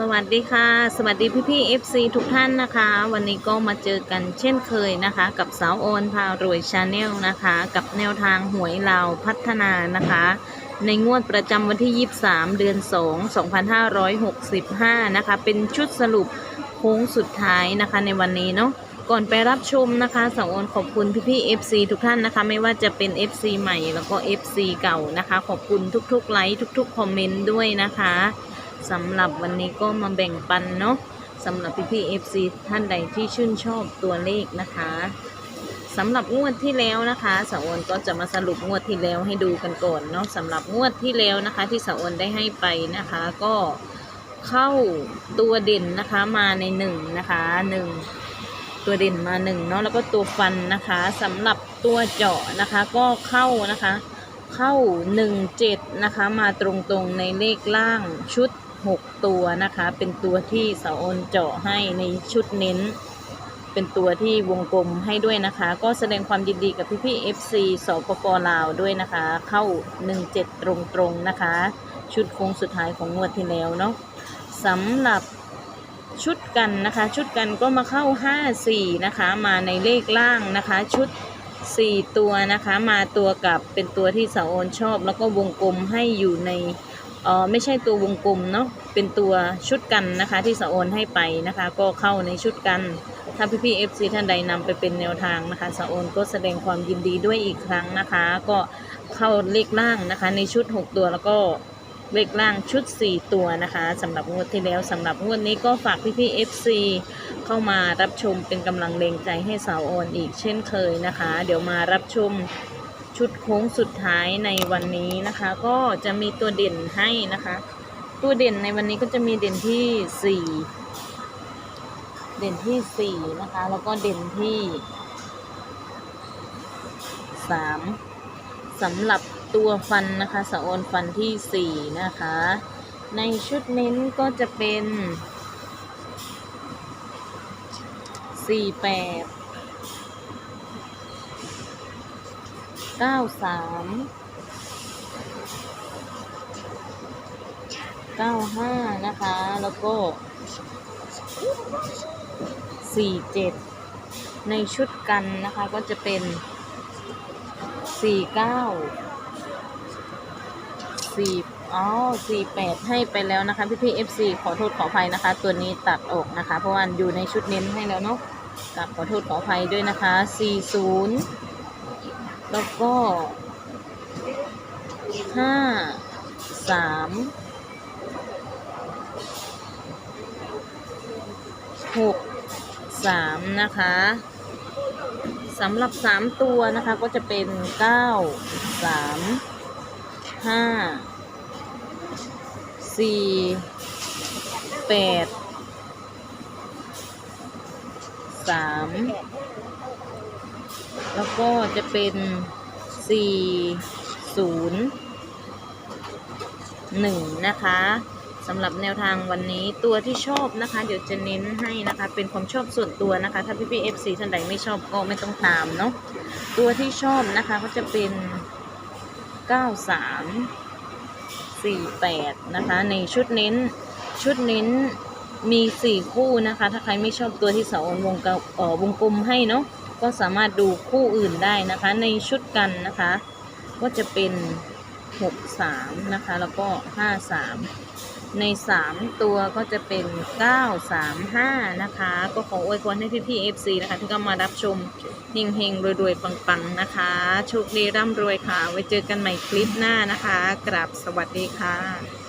สวัสดีค่ะ สวัสดีพี่พี่ๆ FC ทุกท่านนะคะ วันนี้ก็มาเจอกันเช่นเคยนะคะ กับสาวโอนพารวยชาแนลนะคะ กับแนวทางหวยลาพัฒนานะคะ ในงวดประจำวันที่ 23 เดือน 2 2565 นะคะ เป็นชุดสรุปโค้งสุดท้ายนะคะในวันนี้เนาะก่อนไปรับชมนะคะสาวโอนขอบคุณพี่พี่ๆ FC ทุกท่านนะคะ ไม่ว่าจะเป็น FC ใหม่แล้วก็ FC เก่านะคะ ขอบคุณทุกๆไลค์ทุกๆคอมเมนต์ด้วยนะคะ สำหรับวันนี้ก็มาแบ่งปันเนาะสำหรับพี่พี่ๆ FC ท่านใดที่ชื่นชอบตัวเลขนะคะสำหรับงวดที่แล้วนะคะสาวอนก็จะมาสรุปงวดที่แล้วให้ดูกันก่อนเนาะสำหรับงวดที่แล้วนะคะ ที่สาวอนได้ให้ไปนะคะ ก็เข้าตัวเด่นนะคะมาในหนึ่งนะคะหนึ่งตัวเด่นมาหนึ่งเนาะแล้วก็ตัวฟันนะคะสำหรับตัวเจาะนะคะ ก็เข้านะคะ เข้าหนึ่งเจ็ดนะคะ มาตรงๆในเลขล่างชุด หกตัวนะคะ เป็นตัวที่เสาโอนเจาะให้ในชุดเน้น เป็นตัวที่วงกลมให้ด้วยนะคะ ก็แสดงความยินดีกับพี่ๆ FC สปปลาวด้วยนะคะ เข้า 17 ตรงๆนะคะ ชุดโค้งสุดท้ายของงวดที่แล้วเนาะสำหรับชุดกันนะคะ ชุดกันก็มาเข้า 5 4 นะคะ มาในเลขล่างนะคะ ชุด 4 ตัวนะคะ มาตัวกับเป็นตัวที่สาวโอนชอบ แล้วก็วงกลมให้อยู่ใน เออไม่ใช่ตัววงกลมเนาะเป็นตัวชุดกันนะคะ ที่สาวโอนให้ไปนะคะ ก็เข้าในชุดกัน ถ้าพี่พี่เอฟซีท่านใดนำไปเป็นแนวทางนะคะสาวโอนก็แสดงความยินดีด้วยอีกครั้งนะคะ ก็เข้าเลขล่างนะคะ ในชุด 6 ตัวแล้วก็เลขล่างชุด 4 ตัวนะคะสำหรับงวดที่แล้วสำหรับงวดนี้ก็ฝากพี่ๆ FC เข้ามารับชมเป็นกำลังแรงใจให้สาวออนอีกเช่นเคยนะคะ เดี๋ยวมารับชม ชุดโค้งสุดท้ายในวันนี้นะคะ ก็จะมีตัวเด่นให้นะคะ ตัวเด่นในวันนี้ก็จะมีเด่นที่4เด่นที่4นะคะ แล้วก็เด่นที่3สำหรับตัวฟันนะคะสะโอนฟันที่4นะคะ ในชุดเน้นก็จะเป็นสี่แปด 48 93 95นะคะ แล้วก็47ในชุดกันนะคะ ก็จะเป็นสี่เก้าสี่อ๋อสี่แปดให้ไปแล้วนะคะพี่พี่เอฟซีขอโทษขออภัยนะคะ ตัวนี้ตัดออกนะคะ เพราะว่าอยู่ในชุดเน้นให้แล้วเนาะกลับขอโทษขออภัยด้วยนะคะสี่ศูนย์ แล้วก็ห้าสามหกสามนะคะสำหรับสามตัวนะคะก็จะเป็นเก้าสามห้าสี่แปดสาม แล้วก็จะเป็นสี่ศูนย์หนึ่งนะคะสำหรับแนวทางวันนี้ตัวที่ชอบนะคะ เดี๋ยวจะเน้นให้นะคะ เป็นความชอบส่วนตัวนะคะ ถ้าพี่พี่เอฟซีท่านใดไม่ชอบก็ไม่ต้องตามเนาะตัวที่ชอบนะคะก็จะเป็น93 48นะคะ ในชุดเน้นชุดเน้นมี4คู่นะคะ ถ้าใครไม่ชอบตัวที่สองวงกลมให้เนาะ ก็สามารถดูคู่อื่นได้นะคะ ในชุดกันนะคะ ก็จะเป็น 63 นะคะ แล้วก็ 53 ใน 3 ตัวก็จะเป็น 935 นะคะ ก็ขออวยพรให้พี่ๆ FC นะคะที่เข้ามารับชมเฮงๆรวยๆ ปังๆ นะคะ โชคดีร่ำรวยค่ะ ไว้เจอกันใหม่คลิปหน้านะคะ กราบสวัสดีค่ะ